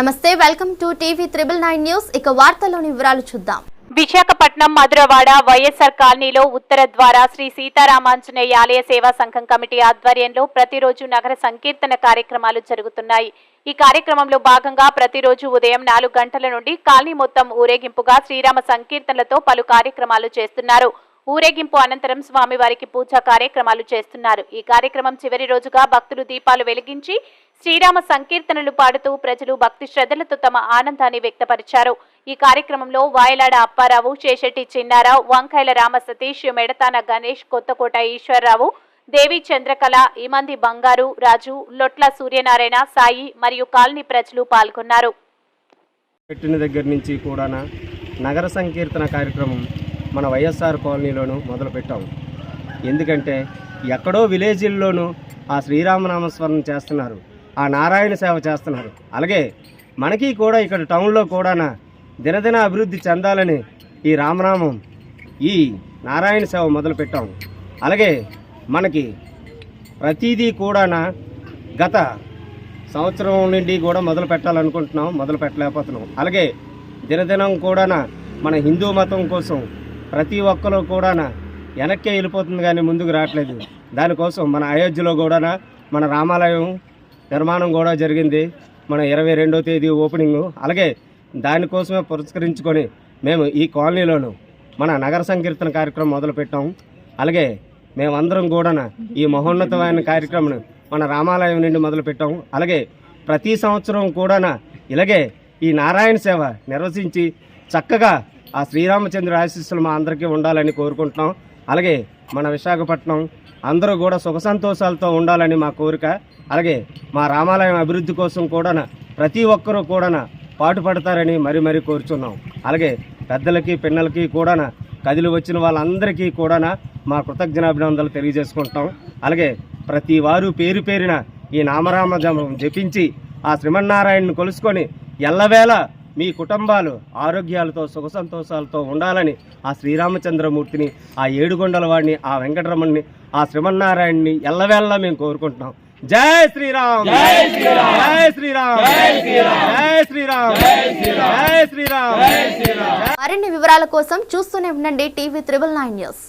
నమస్తే welcome to TV triple nine news. ఇక వార్తల్లోని వివరాలు చూద్దాం. విశాఖపట్నం మధురవాడ వైఎస్ఆర్ కాలనీలో ఉత్తర ద్వారా శ్రీ సీతారామాంజనేయ ఆలయ సేవా సంఘం కమిటీ ఆధ్వర్యంలో ప్రతిరోజు నగర సంకీర్తన కార్యక్రమాలు జరుగుతున్నాయి. ఈ కార్యక్రమంలో భాగంగా ప్రతిరోజు ఉదయం నాలుగు గంటల నుండి కాలనీ మొత్తం ఊరేగింపుగా శ్రీరామ సంకీర్తనలతో పలు కార్యక్రమాలు చేస్తున్నారు. ఊరేగింపు అనంతరం స్వామివారికి పూజా కార్యక్రమాలు చేస్తున్నారు. ఈ కార్యక్రమం చివరి రోజుగా భక్తులు దీపాలు వెలిగించి శ్రీరామ సంకీర్తనలు పాడుతూ ప్రజలు భక్తి శ్రద్ధలతో తమ ఆనందాన్ని వ్యక్తపరిచారు. ఈ కార్యక్రమంలో వాయలాడ అప్పారావు చేశెట్టి చిన్నారావు వంకాయల రామ సతీష్ మెడతాన గణేష్ కొత్తకోట ఈశ్వరరావు దేవి చంద్రకళ ఇమంది బంగారు రాజు లొట్ల సూర్యనారాయణ సాయి మరియు కాలనీ ప్రజలు పాల్గొన్నారు. పెట్టిన దగ్గర నుంచి కూడా నగర సంకీర్తన కార్యక్రమం మన వైఎస్ఆర్ కాలనీలోను మొదలుపెట్టాము ఎందుకంటే ఎక్కడో విలేజ్ల్లోనూ ఆ శ్రీరామనామస్మరణ చేస్తున్నారు. ఆ నారాయణ సేవ చేస్తున్నారు. అలాగే మనకి కూడా ఇక్కడ టౌన్లో కూడా దినదిన అభివృద్ధి చెందాలని ఈ రామనామం ఈ నారాయణ సేవ మొదలుపెట్టాం. అలాగే మనకి ప్రతిదీ కూడా గత సంవత్సరం నుండి కూడా మొదలు పెట్టాలనుకుంటున్నాం మొదలు పెట్టలేకపోతున్నాం. అలాగే దినదినం కూడా మన హిందూ మతం కోసం ప్రతి ఒక్కరు కూడా వెనక్కే వెళ్ళిపోతుంది కానీ ముందుకు రావట్లేదు. దానికోసం మన అయోధ్యలో కూడా మన రామాలయం నిర్మాణం కూడా జరిగింది. మన ఇరవై రెండో తేదీ ఓపెనింగ్ అలాగే దానికోసమే పురస్కరించుకొని మేము ఈ కాలనీలోను మన నగర సంకీర్తన కార్యక్రమం మొదలుపెట్టాం. అలాగే మేమందరం కూడా ఈ మహోన్నతమైన కార్యక్రమం మన రామాలయం నుండి మొదలుపెట్టాం. అలాగే ప్రతి సంవత్సరం కూడా ఇలాగే ఈ నారాయణ సేవ నిర్వహించి చక్కగా ఆ శ్రీరామచంద్ర ఆశీస్సులు మా అందరికీ ఉండాలని కోరుకుంటున్నాం. అలాగే మన విశాఖపట్నం అందరూ కూడా సుఖ సంతోషాలతో ఉండాలని మా కోరిక. అలాగే మా రామాలయం అభివృద్ధి కోసం కూడా ప్రతి ఒక్కరూ కూడా పాటుపడతారని మరీ మరీ కోరుచున్నాం. అలాగే పెద్దలకి పిన్నలకి కూడా కదిలి వచ్చిన వాళ్ళందరికీ కూడా మా కృతజ్ఞాభినందనలు తెలియజేసుకుంటాం. అలాగే ప్రతి వారు పేరు పేరిన ఈ నామరామ జపించి ఆ శ్రీమన్నారాయణను కొలుసుకొని ఎల్లవేళ మీ కుటుంబాలు ఆరోగ్యాలతో సుఖ సంతోషాలతో ఉండాలని ఆ శ్రీరామచంద్రమూర్తిని ఆ ఏడుగొండల వాడిని ఆ వెంకటరమణ్ణి ఆ శ్రీమన్నారాయణని ఎల్లవేళలా మేము కోరుకుంటున్నాం. జై శ్రీరామ్! జై శ్రీరామ్! జై శ్రీరామ్! జై శ్రీరామ్! జై శ్రీరామ్! మరిన్ని వివరాల కోసం చూస్తూనే ఉండండి టీవీ త్రిబుల్ నైన్ న్యూస్.